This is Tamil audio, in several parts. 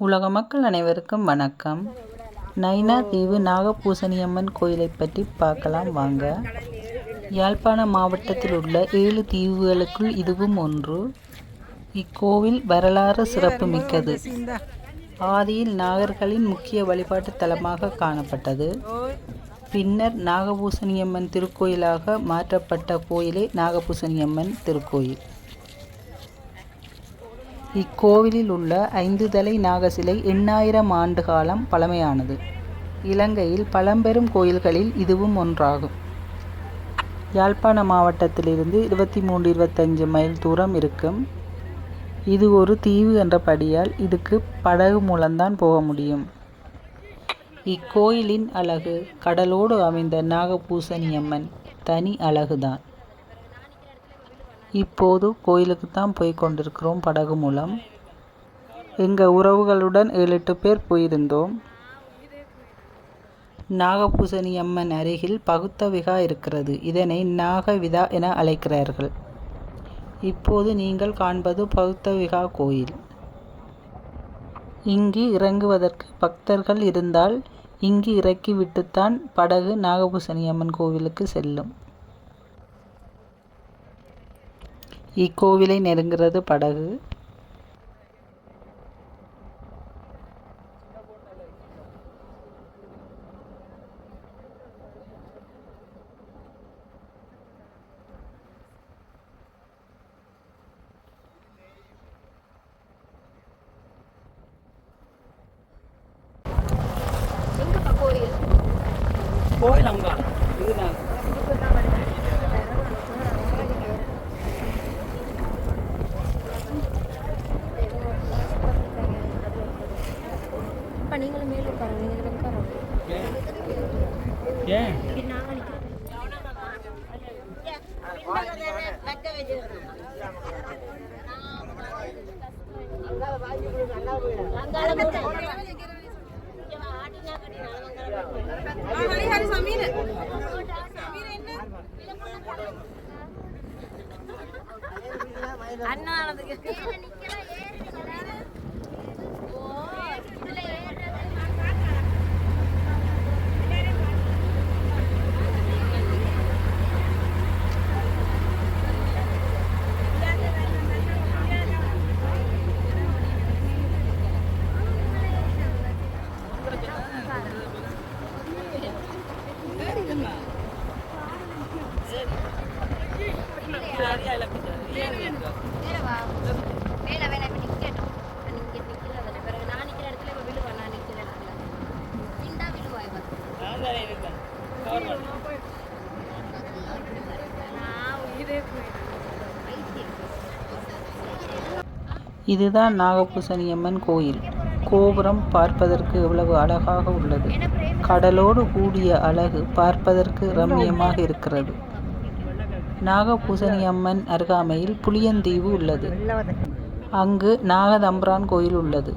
உலக மக்கள் அனைவருக்கும் வணக்கம். நைனா தீவு நாகபூசணியம்மன் கோயிலை பற்றி பார்க்கலாம் வாங்க. யாழ்ப்பாண மாவட்டத்தில் உள்ள ஏழு தீவுகளுக்குள் இதுவும் ஒன்று. இக்கோவில் வரலாறு சிறப்புமிக்கது. ஆதியில் நாகர்களின் முக்கிய வழிபாட்டு தலமாக காணப்பட்டது. பின்னர் நாகபூசணியம்மன் திருக்கோயிலாக மாற்றப்பட்ட கோயிலே நாகபூசணியம்மன் திருக்கோயில். இக்கோவிலில் உள்ள ஐந்து தலை நாகசிலை எண்ணாயிரம் ஆண்டு காலம் பழமையானது. இலங்கையில் பழம்பெரும் கோயில்களில் இதுவும் ஒன்றாகும். யாழ்ப்பாண மாவட்டத்திலிருந்து இருபத்தி மூன்று இருபத்தஞ்சு மைல் தூரம் இருக்கும். இது ஒரு தீவு என்றபடியால் இதுக்கு படகு மூலம்தான் போக முடியும். இக்கோயிலின் அழகு கடலோடு அமைந்த நாகபூசணியம்மன் தனி அழகுதான். இப்போது கோயிலுக்கு தான் போய் கொண்டிருக்கிறோம் படகு மூலம். எங்கள் உறவுகளுடன் ஏழு எட்டு பேர் போயிருந்தோம். நாகபூசணி அம்மன் அருகில் பகுத்தவிகா இருக்கிறது. இதனை நாகவிதா என அழைக்கிறார்கள். இப்போது நீங்கள் காண்பது பகுத்தவிகா கோயில். இங்கு இறங்குவதற்கு பக்தர்கள் இருந்தால் இங்கு இறக்கிவிட்டுத்தான் படகு நாகபூசணி அம்மன் கோவிலுக்கு செல்லும். இக்கோவிலை நெருங்குகிறது படகு. கோயில் கோயில் Tangga ada. இதுதான் நாகபூசணி அம்மன் கோயில். கோபுரம் பார்ப்பதற்கு எவ்வளவு அழகாக உள்ளது. கடலோடு கூடிய அழகு பார்ப்பதற்கு ரம்மியமாக இருக்கிறது. நாகபூசணி அம்மன் அருகாமையில் புளியந்தீவு உள்ளது. அங்கு நாகதம்பிரான் கோயில் உள்ளது.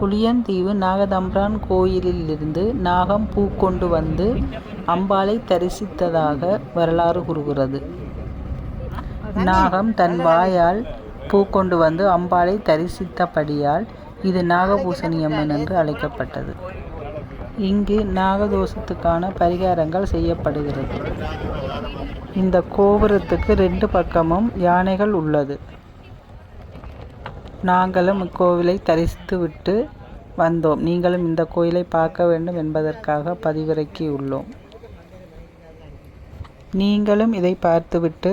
புளியந்தீவு நாகதம்பிரான் கோயிலிலிருந்து நாகம் பூ கொண்டு வந்து அம்பாளை தரிசித்ததாக வரலாறு கூறுகிறது. நாகம் தன் வாயால் பூ கொண்டு வந்து அம்பாளை தரிசித்தபடியால் இது நாகபூசணி அம்மன் என்று அழைக்கப்பட்டது. இங்கு நாகதோஷத்துக்கான பரிகாரங்கள் செய்யப்படுகிறது. இந்த கோபுரத்துக்கு ரெண்டு பக்கமும் யானைகள் உள்ளது. நாங்களும் இக்கோவிலை தரிசித்துவிட்டு வந்தோம். நீங்களும் இந்த கோயிலை பார்க்க வேண்டும் என்பதற்காக பதிவிறக்கி உள்ளோம் நீங்களும் இதை பார்த்துவிட்டு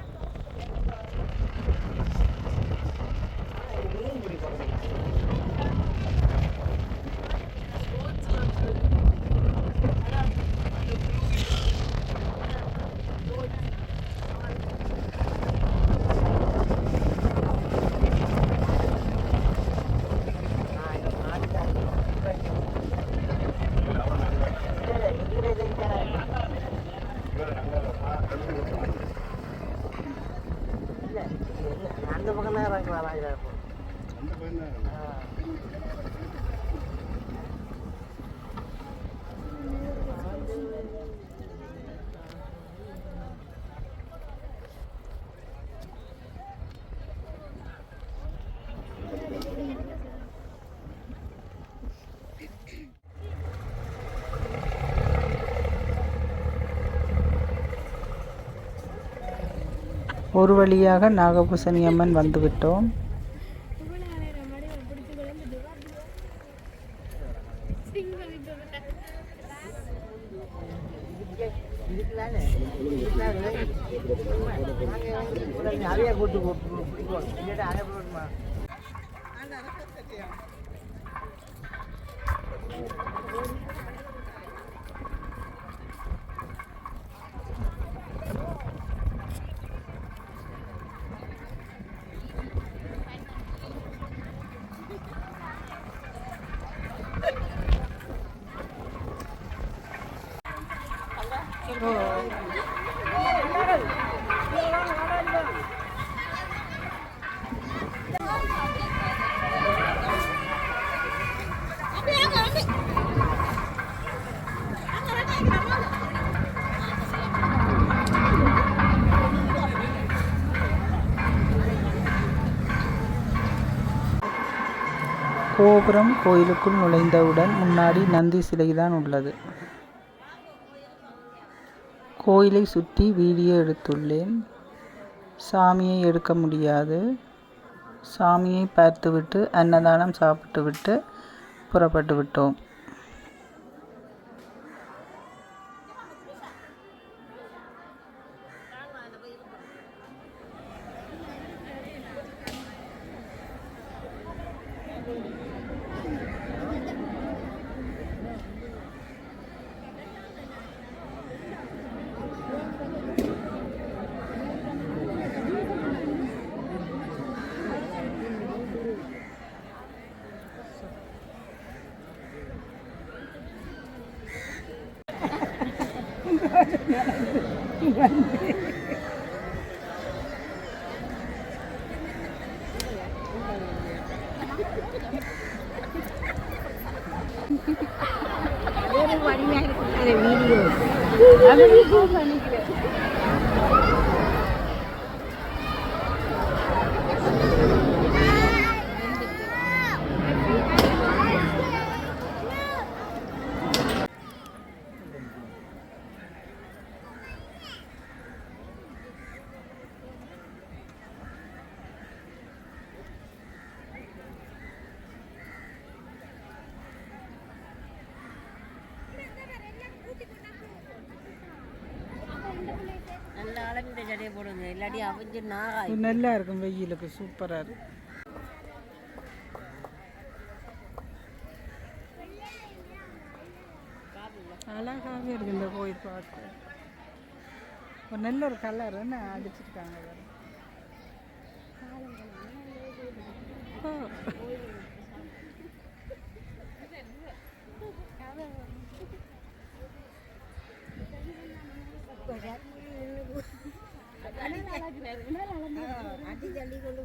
ஒரு வழியாக நாகபூசணி அம்மன் வந்துவிட்டோம். போட்டு போட்டு கோபுரம் கோயிலுக்குள் நுழைந்தவுடன் முன்னாடி நந்தி சிலைதான் உள்ளது. கோயிலை சுற்றி வீடியோ எடுத்துள்ளேன். சாமியை எடுக்க முடியாது. சாமியை பார்த்துவிட்டு அன்னதானம் சாப்பிட்டுவிட்டு புறப்பட்டு விட்டோம். நல்ல அளவிட்ட ஜடையை போடுங்க இல்லாட்டி அவிஞ்சு நாகாய். நல்லா இருக்கும் வெயிலுக்கு சூப்பராக இருக்கும் அழகாக இருக்கு இந்த கோயில் பார்க்க. ஒரு நல்ல ஒரு கலர் என்ன அடிச்சிருக்காங்க ஓ. polígono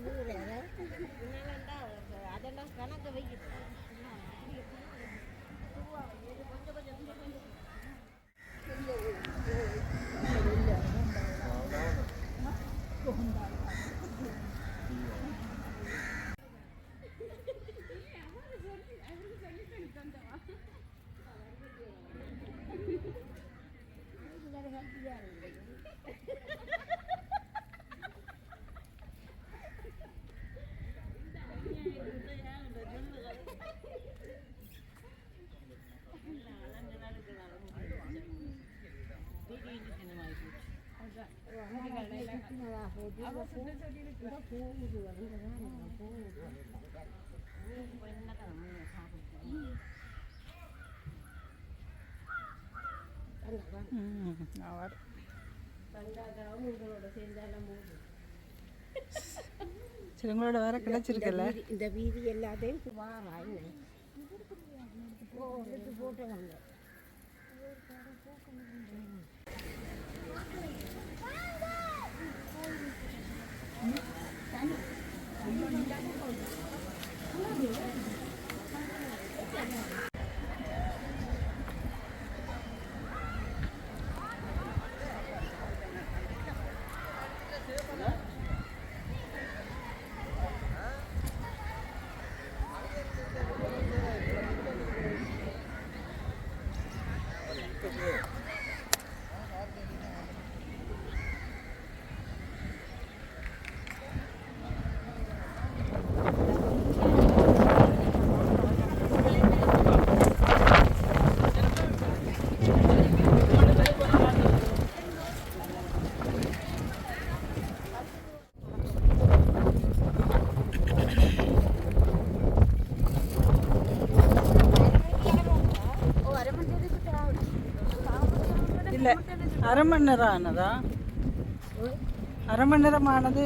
ம், சரி உங்களோட வேற கிடைச்சிருக்கல இந்த வீதி எல்லாத்தையும் வாராங்க அரை மணி நேரம் ஆனதா அரை மணி நேரம் ஆனது